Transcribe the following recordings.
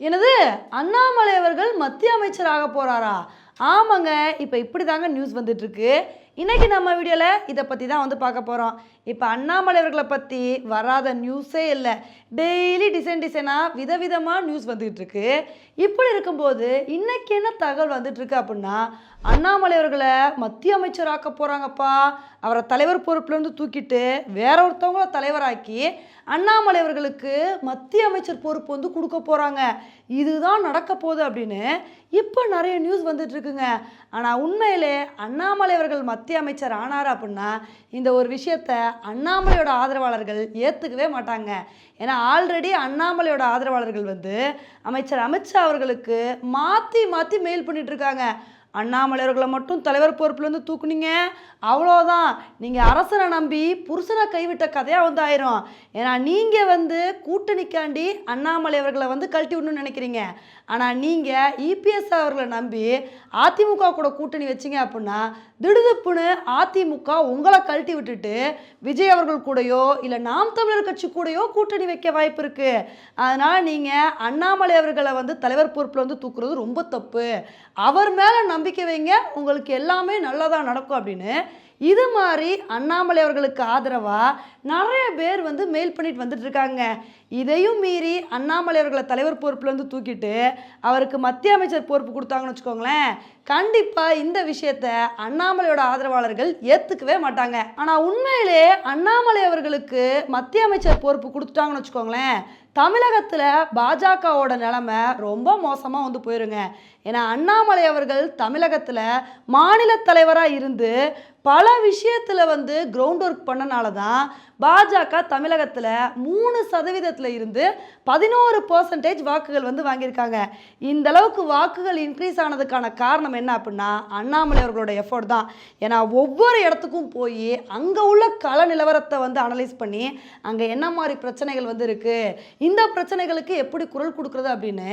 என்னது? அண்ணாமலை அவர்கள் மத்திய அமைச்சராக போகிறாரா ஆமாங்க இப்போ இப்படி தாங்க நியூஸ் வந்துட்டுருக்கு இன்றைக்கி நம்ம வீடியோவில் இதை பற்றி தான் வந்து பார்க்க போகிறோம் இப்போ அண்ணாமலை அவர்களை பற்றி வராத நியூஸே இல்லை. டெய்லி டிசைன் டிசைனாக விதவிதமாக நியூஸ் வந்துகிட்டு இருக்கு. இப்படி இருக்கும்போது இன்றைக்கி என்ன தகவல் வந்துட்டுருக்கு அப்படின்னா அண்ணாமலை அவர்களை மத்திய அமைச்சராக்க போகிறாங்கப்பா அவரை தலைவர் பொறுப்புலேருந்து தூக்கிட்டு வேற ஒருத்தவங்கள தலைவராக்கி அண்ணாமலை அவர்களுக்கு மத்திய அமைச்சர் பொறுப்பு வந்து கொடுக்க போகிறாங்க இதுதான் நடக்க போகுது அப்படின்னு இப்போ நிறைய நியூஸ் வந்துட்டுருக்குங்க ஆனால் உண்மையிலே அண்ணாமலை அவர்கள் மத்திய அமைச்சர் ஆனார் அப்படின்னா இந்த ஒரு விஷயத்த அண்ணாமலையோட ஆதரவாளர்கள் ஏற்றுக்கவே மாட்டாங்க. ஏன்னா ஆல்ரெடி அண்ணாமலையோட ஆதரவாளர்கள் வந்து அமைச்சர் அமித்ஷா அவர்களுக்கு மாற்றி மாற்றி மெயில் பண்ணிகிட்ருக்காங்க இருக்காங்க அண்ணாமலை அவர்களை மட்டும் தலைவர் பொறுப்புலேருந்து தூக்குனீங்க. அவ்வளோதான் நீங்கள் அரசனை நம்பி புருஷனை கைவிட்ட கதையாக வந்து ஆயிரும். ஏன்னா நீங்கள் வந்து கூட்டணிக்காண்டி அண்ணாமலை அவர்களை வந்து கழட்டி விடணும்னு நினைக்கிறீங்க. ஆனால் நீங்கள் இபிஎஸ் அவர்களை நம்பி அதிமுக கூட கூட்டணி வச்சீங்க அப்படின்னா திடுதுப்புன்னு அதிமுக உங்களை கழட்டி விட்டுட்டு விஜய் அவர்கள் கூடயோ இல்லை நாம் தமிழர் கட்சி கூடயோ கூட்டணி வைக்க வாய்ப்பு இருக்குது அதனால் நீங்கள் அண்ணாமலை அவர்களை வந்து தலைவர் பொறுப்பில் வந்து தூக்குறது ரொம்ப தப்பு. அவர் மேலே நம்பிக்கை வைங்க. உங்களுக்கு எல்லாமே நல்லதாக நடக்கும் அப்படின்னு இது மாதிரி அண்ணாமலை அவர்களுக்கு ஆதரவாக நிறைய பேர் வந்து மெயில் பண்ணிட்டு வந்துட்டுருக்காங்க இதையும் மீறி அண்ணாமலை அவர்களை தலைவர் பொறுப்புலேருந்து தூக்கிட்டு அவருக்கு மத்திய அமைச்சர் பொறுப்பு கொடுத்தாங்கன்னு வச்சுக்கோங்களேன். கண்டிப்பாக இந்த விஷயத்த அண்ணாமலையோட ஆதரவாளர்கள் ஏற்றுக்கவே மாட்டாங்க. ஆனால் உண்மையிலே அண்ணாமலை அவர்களுக்கு மத்திய அமைச்சர் பொறுப்பு கொடுத்துட்டாங்கன்னு வச்சுக்கோங்களேன். தமிழகத்தில் பாஜகவோட நிலமை ரொம்ப மோசமாக வந்து போயிருங்க. ஏன்னா அண்ணாமலை அவர்கள் தமிழகத்தில் மாநில தலைவராக இருந்து பல விஷயத்தில் வந்து கிரவுண்ட் ஒர்க் பண்ணனால தான் பாஜக தமிழகத்தில் மூணு சதவீதத்தில் இருந்து பதினோரு பர்சன்டேஜ் வாக்குகள் வந்து வாங்கியிருக்காங்க. இந்த அளவுக்கு வாக்குகள் இன்க்ரீஸ் ஆனதுக்கான காரணம் என்ன அப்படின்னா அண்ணாமலை அவர்களோட எஃபோர்ட் தான். ஏன்னா ஒவ்வொரு இடத்துக்கும் போய் அங்கே உள்ள கள நிலவரத்தை வந்து அனலைஸ் பண்ணி அங்கே என்ன மாதிரி பிரச்சனைகள் வந்து இருக்குது இந்த பிரச்சனைகளுக்கு எப்படி குரல் கொடுக்குறது அப்படின்னு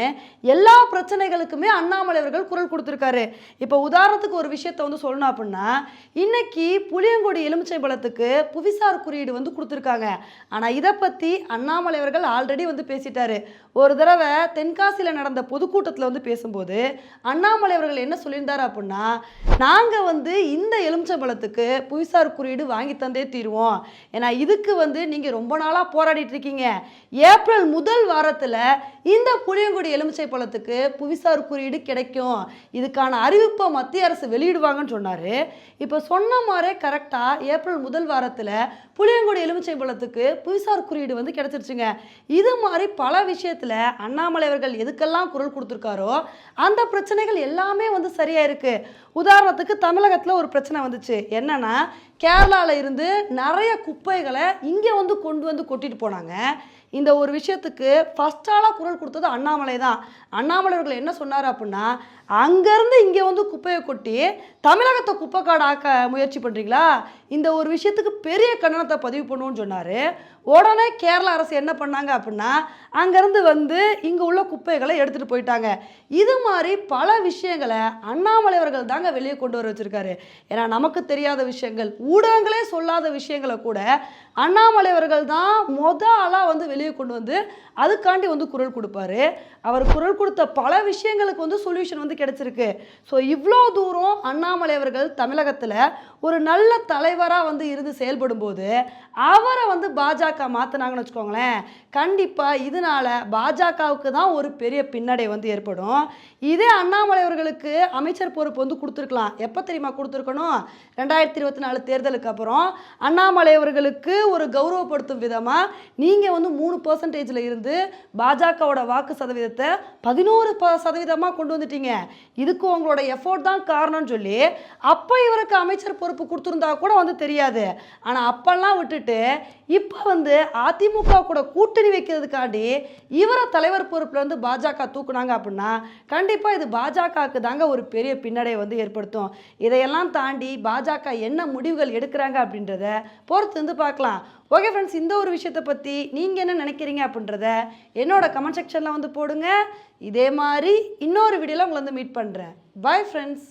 எல்லா பிரச்சனைகளுக்குமே அண்ணாமலை அவர்கள் குரல் கொடுத்துருக்காரு. இப்போ உதாரணத்துக்கு ஒரு விஷயத்தை வந்து சொல்லணும் அப்படின்னா இன்னைக்கு புளியங்குடி எலுமிச்சை பழத்துக்கு புவிசார் குறியீடு வந்து கொடுத்துருக்காங்க. ஆனால் இதை பற்றி அண்ணாமலை அவர்கள் ஆல்ரெடி வந்து பேசிட்டாரு. ஒரு தடவை தென்காசியில் நடந்த பொதுக்கூட்டத்தில் வந்து பேசும்போது அண்ணாமலை அவர்கள் என்ன சொல்லியிருந்தார் அப்படின்னா நாங்கள் வந்து இந்த எலுமிச்சை பழத்துக்கு புவிசார் குறியீடு வாங்கி தந்தே தீருவோம். ஏன்னா இதுக்கு வந்து நீங்கள் ரொம்ப நாளாக போராடிட்டு இருக்கீங்க. ஏப்ரல் முதல் வாரத்தில் இந்த புளியங்குடி எலுமிச்சை பழத்துக்கு புவிசார் குறியீடு கிடைக்கும். இதுக்கான அறிவிப்பை மத்திய அரசு வெளியிடுவாங்கன்னு சொன்னார். இப்போ சொன்ன மாதிரியே கரெக்டாக ஏப்ரல் முதல் வாரத்தில் புளியங்குடி எலுமிச்சை பழத்துக்கு புவிசார் குறியீடு வந்து கிடச்சிருச்சுங்க. இது மாதிரி பல விஷயத்தில் அண்ணாமலை அவர்கள் எதுக்கெல்லாம் குரல் கொடுத்துருக்காரோ அந்த பிரச்சனைகள் எல்லாமே வந்து சரியாக இருக்குது உதாரணத்துக்கு தமிழகத்தில் ஒரு பிரச்சனை வந்துச்சு. என்னென்னா கேரளாவில் இருந்து நிறைய குப்பைகளை இங்கே வந்து கொண்டு வந்து கொட்டிட்டு போனாங்க. இந்த ஒரு விஷயத்துக்கு ஃபஸ்ட்டாலாக குரல் கொடுத்தது அண்ணாமலை தான். அண்ணாமலை அவர்கள் என்ன சொன்னார் அப்படின்னா அங்கேருந்து இங்கே வந்து குப்பையை கொட்டி தமிழகத்தை குப்பைக்காடு ஆக்க முயற்சி பண்ணுறீங்களா இந்த ஒரு விஷயத்துக்கு பெரிய கண்டனத்தை பதிவு பண்ணுவோன்னு சொன்னார். உடனே கேரள அரசு என்ன பண்ணாங்க அப்படின்னா அங்கேருந்து வந்து இங்கே உள்ள குப்பைகளை எடுத்துகிட்டு போயிட்டாங்க. இது மாதிரி பல விஷயங்களை அண்ணாமலை அவர்கள் தாங்க வெளியே கொண்டு வர வச்சுருக்காரு. ஏன்னா நமக்கு தெரியாத விஷயங்கள் ஊடகங்களே சொல்லாத விஷயங்களை கூட அண்ணாமலை அவர்கள் தான் மொத ஆளாக வந்து வெளியே கொண்டு வந்து அதுக்காண்டி வந்து குரல் கொடுப்பாரு. அவர் குரல் கொடுத்த பல விஷயங்களுக்கு வந்து சொல்யூஷன் வந்து கிடைச்சிருக்கு. ஸோ இவ்வளோ தூரம் அண்ணாமலை அவர்கள் தமிழகத்தில் ஒரு நல்ல தலைவராக வந்து இருந்து செயல்படும் போது அவரை வந்து பாஜக மாற்றினாங்கன்னு வச்சுக்கோங்களேன் கண்டிப்பாக இதனால பாஜகவுக்கு தான் ஒரு பெரிய பின்னடை வந்து ஏற்படும். இதே அண்ணாமலை அவர்களுக்கு அமைச்சர் பொறுப்பு வந்து கொடுத்துருக்கலாம். எப்போ தெரியுமா கொடுத்துருக்கணும்? ரெண்டாயிரத்தி இருபத்தி நாலு தேர்தலுக்கு அப்புறம். அண்ணாமலை அவர்களுக்கு ஒரு கௌரவப்படுத்தும் விதமாக நீங்கள் வந்து மூணு பர்சன்டேஜில் இருந்து பாஜகவோட வாக்கு சதவீதத்தை பதினோரு ப சதவீதமாக கொண்டு வந்துட்டீங்க. இதுக்கு உங்களோட எஃபோர்ட் தான் காரணம்னு சொல்லி அப்போ இவருக்கு அமைச்சர் பொறுப்பு கொடுத்துருந்தா கூட வந்து தெரியாது. ஆனால் அப்பெல்லாம் விட்டுட்டு இப்போ வந்து அதிமுக கூட கூட்டணி வைக்கிறதுக்காண்டி இவரை தலைவர் பொறுப்பில் வந்து பாஜக தூக்குனாங்க அப்படின்னா கண்டிப்பாக இது பாஜகவுக்கு தாங்க ஒரு பெரிய பின்னடையை வந்து ஏற்படுத்தும். இதையெல்லாம் தாண்டி பாஜக என்ன முடிவுகள் எடுக்கிறாங்க அப்படின்றத பொறுத்து வந்து பார்க்கலாம். ஓகே ஃப்ரெண்ட்ஸ் இந்த ஒரு விஷயத்தை பற்றி நீங்கள் என்ன நினைக்கிறீங்க அப்படின்றத என்னோட கமெண்ட் செக்ஷனில் வந்து போடுங்க. இதே மாதிரி இன்னொரு வீடியோவில் உங்களை வந்து மீட் பண்ணுறேன் பாய் ஃப்ரெண்ட்ஸ்